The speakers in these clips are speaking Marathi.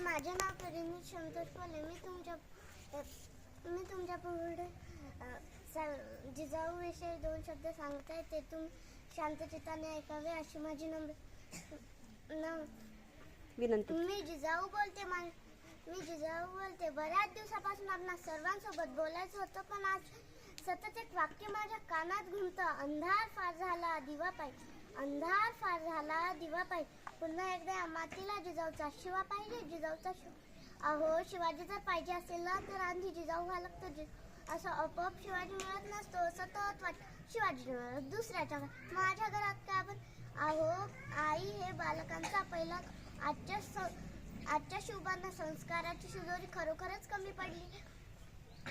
माझे नाव परिणित संतोष कोले मी तुमच्या मी तुमच्यापुढे जिजाऊविषयी दोन शब्द सांगत आहे ते तुम्ही शांतचित्ताने ऐकावे अशी माझी नम्र नम विनंती. मी जिजाऊ बोलते मा मी जिजाऊ बोलते. बऱ्याच दिवसापासून आपणा सर्वांसोबत बोलायचं होतं पण आज सतत एक वाक्य माझ्या कानात घुमतं. अंधार फार झाला दिवा पाहिजे अंधार झाला दिवा पाहिजे पुन्हा एकदा या मातीला जिजाऊचा शिवा पाहिजे जिजाऊचा शिव अहो शिवाजी जर पाहिजे असेल ना तर आधी जिजाऊ व्हावं लागतं. जि असं आपोआप शिवाजी मिळत नसतो सतत वाट शिवाजी मिळत दुसऱ्याच्या घरात माझ्या घरात काय आपण अहो आई हे बालकांचा पहिला आजच्या स- आजच्या शुभांना संस्काराची शिजोरी खरोखरच कमी पडली.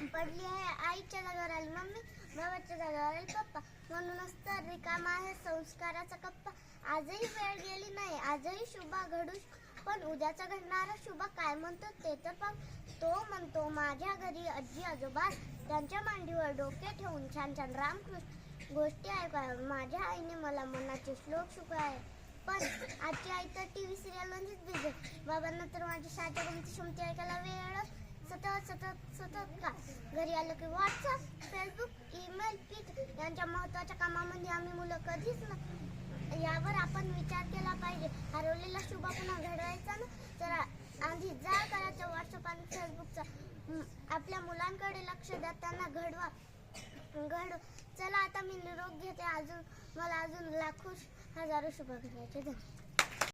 पडली आहे. आईच्या जागेवर आली मम्मी बाबाच्या जागेवर आली पप्पा म्हणूनच तर रिकामा आहे संस्काराचा कप्पा. आजही वेळ गेली नाही आजही शुभा घडू पण उद्याचा घडणारा शुभा काय म्हणतो ते तर पण तो म्हणतो माझ्या घरी आजी आजोबा त्यांच्या मांडीवर डोके ठेवून छान छान रामकृष्ण गोष्टी ऐकाय माझ्या आईने मला मनाचे श्लोक शिकवाय पण आजची आई तर टी व्ही सिरियलमध्येच बिझी बाबांना तर माझ्या शाळेच्या गमती क्षमती ऐकायला वेळच सतत सतत सतत का? घरी आलं की व्हॉट्सअप कधीच ना यावर आपण विचार केला पाहिजे. हरवलेला शुभ पुन्हा घडवायचा ना? तर आधी जा करायचं व्हॉट्सअप आणि फेसबुकचा आपल्या मुलांकडे लक्ष द्या त्यांना घडवा. घड चला आता मी निरोप घेते. अजून मला अजून लाखो हजारो शुभ घडवायचे धन्यवाद.